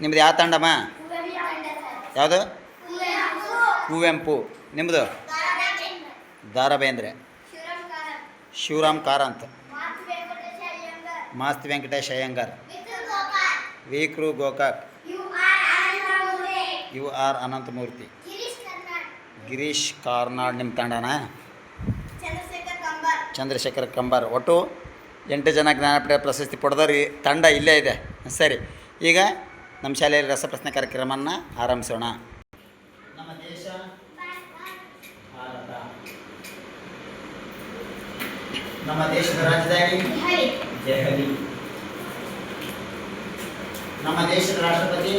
ನಿಮ್ದು ಯಾವ ತಂಡಮ್ಮ ಯಾವುದು? ಕುವೆಂಪು. ನಿಮ್ಮದು ದಾರಬೇಂದ್ರೆ ಶಿವರಾಮ್ ಕಾರಂತ್. ಮಾಸ್ತಿ ವೆಂಕಟೇಶ್ ಅಯ್ಯಂಗಾರ್. ವಿಕ್ರು Gokak. U R Ananthamurthy. Girish Karnad ನಿಮ್ಮ ತಂಡನಾ ಚಂದ್ರಶೇಖರ್ ಕಂಬಾರ್. ಒಟ್ಟು ಎಂಟು ಜನ ಜ್ಞಾನಪೀಠ ಪ್ರಶಸ್ತಿ ಪಡೆದವ್ರಿ ತಂಡ ಇಲ್ಲೇ ಇದೆ. ಸರಿ, ಈಗ ನಮ್ಮ ಶಾಲೆಯಲ್ಲಿ ರಸಪ್ರಶ್ನೆ ಕಾರ್ಯಕ್ರಮವನ್ನು ಆರಂಭಿಸೋಣ. ನಮ್ಮ ದೇಶ ಭಾರತ. ನಮ್ಮ ದೇಶದ ರಾಜಧಾನಿ ದೆಹಲಿ. ನಮ್ಮ ದೇಶದ ರಾಷ್ಟ್ರಪತಿ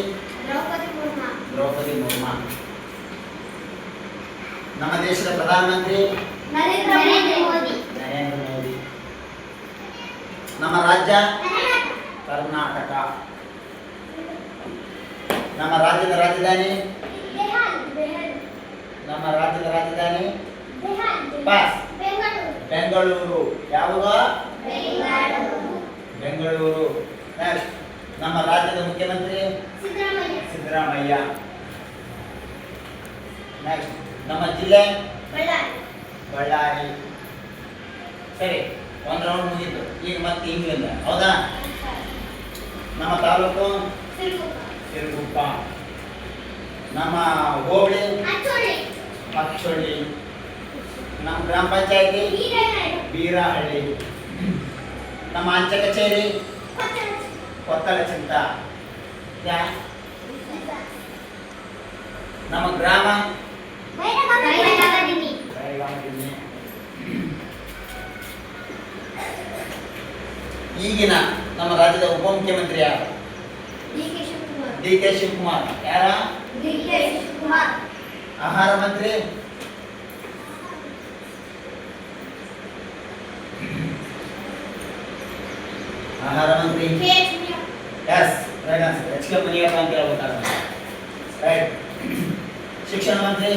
ದ್ರೌಪದಿ ಮುರ್ಮು. ದ್ರೌಪದಿ ಮುರ್ಮು. ನಮ್ಮ ದೇಶದ ಪ್ರಧಾನಮಂತ್ರಿ ನರೇಂದ್ರ ಮೋದಿ. ನರೇಂದ್ರ ಮೋದಿ. ನಮ್ಮ ರಾಜ್ಯ ಕರ್ನಾಟಕ. ನಮ್ಮ ರಾಜ್ಯದ ರಾಜಧಾನಿ? ನಮ್ಮ ರಾಜ್ಯದ ರಾಜಧಾನಿ? ಪಾಸ್. ಬೆಂಗಳೂರು. ಯಾವುದು ಬೆಂಗಳೂರು. ನೆಕ್ಸ್ಟ್ ನಮ್ಮ ರಾಜ್ಯದ ಮುಖ್ಯಮಂತ್ರಿ? ಸಿದ್ದರಾಮಯ್ಯ. ನೆಕ್ಸ್ಟ್ ನಮ್ಮ ಜಿಲ್ಲೆ? ಬಳ್ಳಾರಿ. ಸರಿ, ಒಂದು ರೌಂಡ್ ಮುಗೀತು. ಈಗ ಮತ್ತೆ ಇಂಗ್ಲೆಂಡ್ ಹೌದಾ? ನಮ್ಮ ತಾಲೂಕು? ಸಿರುಗುಪ್ಪ ನಮ್ಮ ಹೋಬಳಿ ಪಚ್ಚೋಳಿ ನಮ್ಮ ಗ್ರಾಮ ಪಂಚಾಯತಿ ಬೀರಹಳ್ಳಿ. ನಮ್ಮ ಅಂಚೆ ಕಚೇರಿ ಕೊತ್ತಲ. ಚಿಂತ. ಯಾ? ನಮ್ಮ ಗ್ರಾಮ. ಈಗಿನ ನಮ್ಮ ರಾಜ್ಯದ ಉಪಮುಖ್ಯಮಂತ್ರಿ ಯಾರು ಡಿ ಕೆ ಶಿವಕುಮಾರ್. ಯಾರ? ಆಹಾರ ಮಂತ್ರಿ? ಆಹಾರ ಮಂತ್ರಿ? Yes right answer H K Muniyappa ಅಂತ ಹೇಳ್ಬೇಕಾದ್ರೆ ರೈಟ್ ಶಿಕ್ಷಣ ಮಂತ್ರಿ?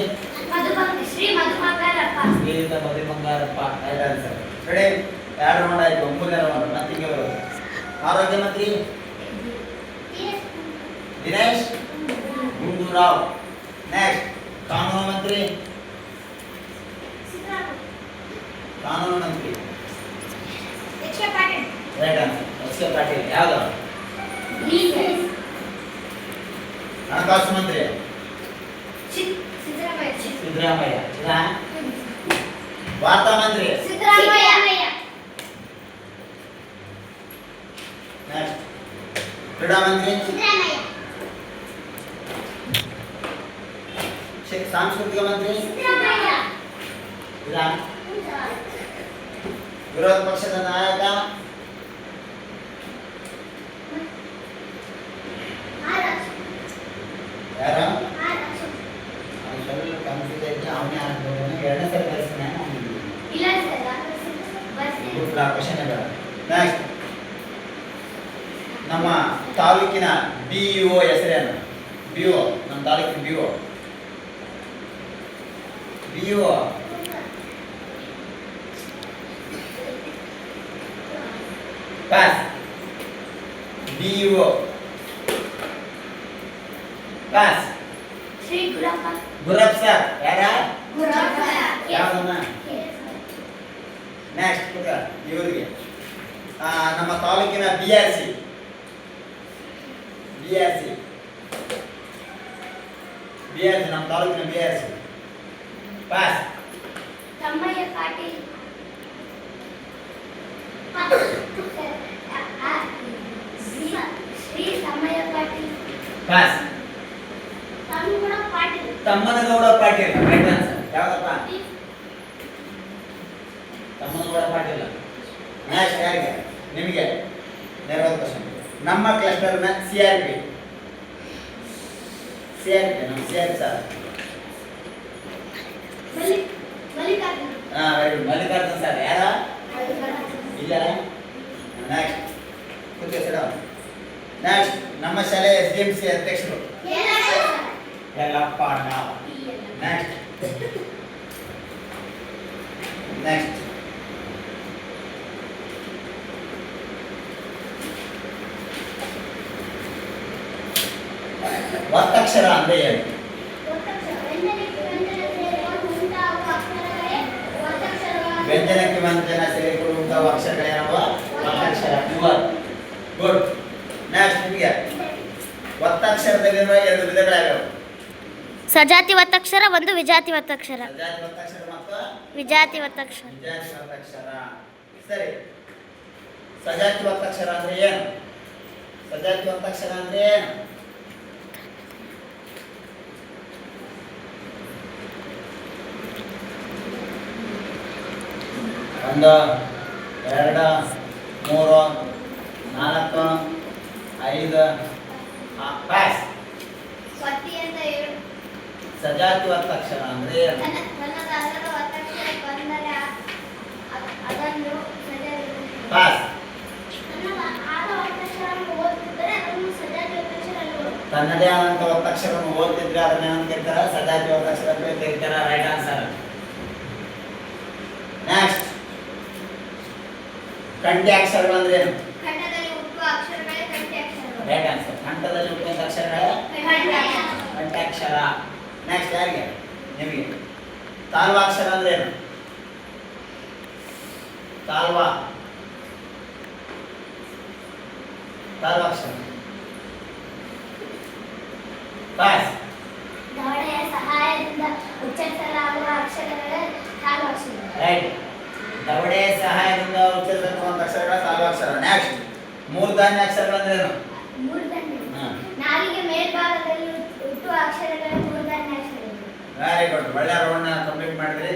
Shri ಮಧುಮಕರಪ್ಪ Shriyut Madhu Bangarappa right answer ready ಎರಡು ರೌಂಡ್ ಆಯ್ತು. ಮೂರನೇ ರೌಂಡ್ ಮತ್ತೆ ಹಿಂಗೆ ಬರೋದು. ಆರೋಗ್ಯ ಮಂತ್ರಿ? ಗುಂಡೂರಾವ್ ನೆಕ್ಸ್ಟ್ ಕಾನೂನು ಮಂತ್ರಿ ಕಾನೂನು ಮಂತ್ರಿ right answer S K Patil ಯಾವುದು ಹಣಕಾಸು ಮಂತ್ರಿ ಸಿದ್ದರಾಮಯ್ಯ ಇದಾ? ವಾರ್ತಾ ಮಂತ್ರಿ ನೆಕ್ಸ್ಟ್ ಕ್ರೀಡಾ ಮಂತ್ರಿ ಸಾಂಸ್ಕೃತಿಕ ಮಂತ್ರಿ ಇದಾ? ವಿರೋಧ ಪಕ್ಷದ ನಾಯಕ ಯಾರು ಎರಡನೇ ನಮ್ಮ ತಾಲೂಕಿನ ಬಿ ಹೆಸರೇನು ಬಿ ಒ ನಮ್ಮ ತಾಲೂಕಿನ B B O pass B O pass Shri Gurappa Gurap sir ಯಾರ ಗುರಪ್ಪ ಯಾವ್ದನ್ನ ನೆಕ್ಸ್ಟ್ ಇವರಿಗೆ ಆ, ನಮ್ಮ ತಾಲೂಕಿನ B R C B R C B R C ನಮ್ಮ ತಾಲೂಕಿನ B R C pass Thammayya Patil. Shri Thammayya Patil. Pass Thammagowda Patil. Thammanagowda Patil. Right answer ಯಾವ್ದಪ್ಪ? Thammanagowda Patil. Next ಯಾರಿಗೆ? ನಿಮಗೆ. ನೇರವಾದ ಕ್ವಶನ್ ನಮ್ಮ ಕ್ಲಸ್ಟರ್ನ C R P C R P ನಮ್ಮ C R sir ಹಾಂ very good Mallikarjun sir ಯಾರ? ಇಲ್ಲ ನೆಕ್ಸ್ಟ್ ಕೂತ್ಕೋ ಸರ್ ನೆಕ್ಸ್ಟ್ ನಮ್ಮ ಶಾಲೆ ಎಸ್ ಡಿ ಎಂ ಸಿ ಅಧ್ಯಕ್ಷರು. ಎಲ್ಲಪ್ಪ ನಾವು ನೆಕ್ಸ್ಟ್ ನೆಕ್ಸ್ಟ್ ಒತ್ತಕ್ಷರ ಅಂದ್ರೆ ಏನು ಒತ್ತಕ್ಷರ ವ್ಯಂಜನಕ್ಕೆ ವ್ಯಂಜನ ಸೇರಿಕೊಂಡು ಉಂಟಾಗುವ ಅಕ್ಷರಗಳೇ ಒತ್ತಕ್ಷರಗಳಾಗಿವೆ. ವ್ಯಂಜನಕ್ಕೆ ವ್ಯಂಜನ ಸೇರಿಕೊಳ್ಳುವಂತಹ ಅಕ್ಷರಗಳೇನವ ಒತ್ತಕ್ಷರ ಗುಡ್ ನೆಕ್ಸ್ಟ್ ನಿಮಗೆ. ಒತ್ತಕ್ಷರದಲ್ಲಿರುವ ಎರಡು ವಿಧಗಳಾಗ್ಯಾವ. ಸಜಾತಿ ಒತ್ತಕ್ಷರ ಒಂದು ವಿಜಾತಿ ಒತ್ತಕ್ಷರ. ಸಜಾತಿ ಒತ್ತಕ್ಷರ ಮತ್ತು ವಿಜಾತಿ ಒತ್ತಕ್ಷರ. ವಿಜಾತಿ ಒತ್ತಕ್ಷರ. ಸರಿ. ಸಜಾತಿ ಒತ್ತಕ್ಷರ ಅಂದ್ರೆ ಏನು? ಸಜಾತಿ ಒತ್ತಕ್ಷರ ಅಂದ್ರೆ ಏನು? ಒಂದು ಎರಡು ಮೂರು ನಾಲ್ಕು ಐದು ಪ್ಯಾಸ್. ಸಜಾತಿ ಒತ್ತಕ್ಷರ ಅಂದ್ರೆ? ಪಾಸ್ ತನ್ನದ ಆದ ಒತ್ತಕ್ಷರವನ್ನು ಓದುತ್ತಿದ್ದರೆ ಅದನ್ನು ಸರಿಯಾಗಿ ಒತ್ತಕ್ಷರ ಅನ್ನುವರು. ತನ್ನದೇ ಆದಂತ ಒತ್ತಕ್ಷರವನ್ನು ಓದ್ತಿದ್ರೆ ಅದನ್ನ ಏನಂತ ಕರೀತಾರ ಸಜಾತಿ ಒತ್ತಕ್ಷರ ಅಂತ ಕರೀತಾರ ರೈಟ್ ಆನ್ಸರ್ ನೆಕ್ಸ್ಟ್ ಕಂಠಿ ಅಕ್ಷರಗಳು ಅಂದ್ರೆ ಏನು? ಖಂಡದಲ್ಲಿ ಹುಟ್ಟುವ ಅಕ್ಷರಗಳೇ ಕಂಠಿ ಅಕ್ಷರಗಳು. ರೈಟ್ ಆನ್ಸರ್ ಕಂಠದಲ್ಲಿ ಹುಟ್ಟಿದ ಅಕ್ಷರಗಳೇ? ಕಂಠಿ ಅಕ್ಷರ. ಕಂಠಾಕ್ಷರ ನೆಕ್ಸ್ಟ್ ಯಾರಿಗೆ? ನಿಮಗೆ. ತಾಲ್ವಾಕ್ಷರ ಅಂದ್ರೆ ಏನು? ತಾಲ್ವಾ ತಾಲ್ವಾಕ್ಷರ ಪಾಸ್ ದವಡೆಯ ಸಹಾಯದಿಂದ ಉಚ್ಚರಿಸಲಾಗುವ ಅಕ್ಷರಗಳೇ ಕಾಲು ಅಕ್ಷರಗಳು. ರೈಟ್ ದವಡೆ ಸಹಾಯದಿಂದ ಉಚ್ಚರಿಸಲ್ಪಡುವಂತ ಅಕ್ಷರಗಳ ತಾಲ್ವಾಕ್ಷರ ನೆಕ್ಸ್ಟ್ ಮೂರ್ಧಾನ್ಯ ಅಕ್ಷರಗಳು ಅಂದ್ರೆ ಏನು? ನಾಲಿಗೆ ಮೇಲ್ಭಾಗದಲ್ಲಿ ಹುಟ್ಟುವ ಅಕ್ಷರಗಳ ಮೂರ್ಧನ್ಯ ಅಕ್ಷರಗಳು. ವೆರಿ ಗುಡ್ ಒಳ್ಳೆ ರೌಂಡ್ ಕಂಪ್ಲೀಟ್ ಮಾಡಿ